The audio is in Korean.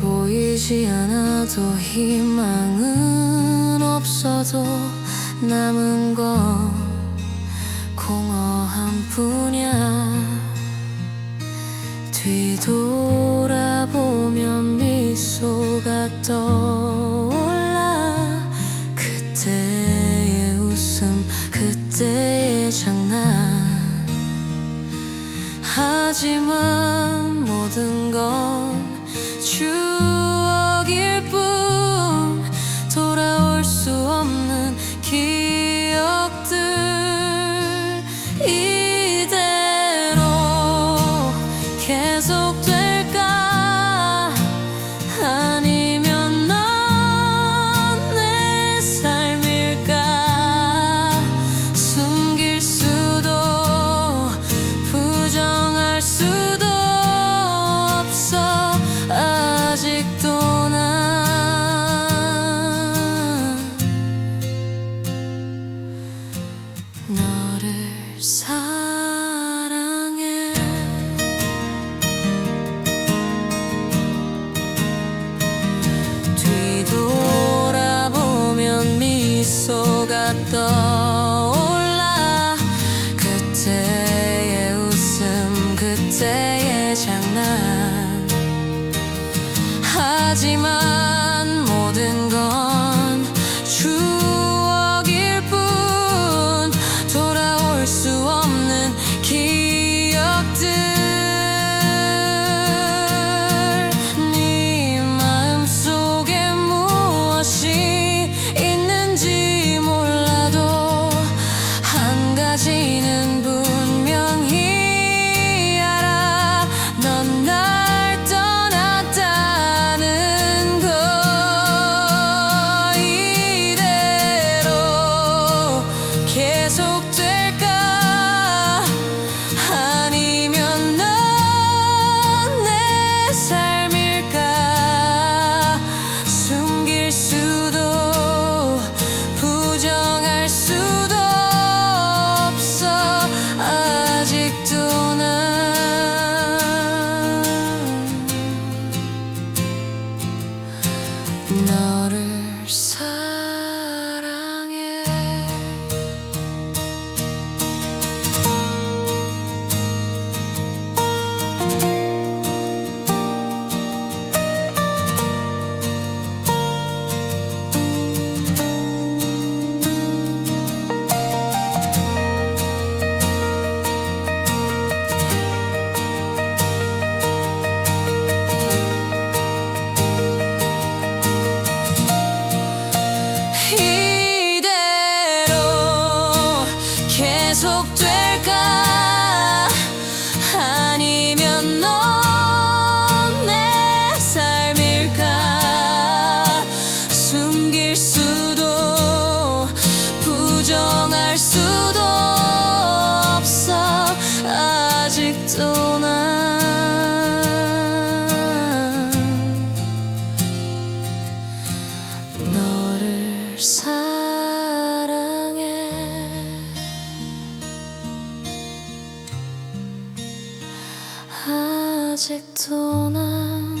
보이지 않아도 희망은 없어도 남은 건 공허한 뿐이야. 뒤돌아보면 미소가 떠올라. 그때의 웃음 그때의 장난. 하지만 모든 건 계속될까? 아니면 넌 내 삶일까? 숨길 수도 부정할 수도 없어. 아직도 난 너를 사랑 하지만 계속될까? 아니면 넌 내 삶일까? 숨길 수도 부정할 수도 없어. 아직도 난 너를 사랑 아직도 난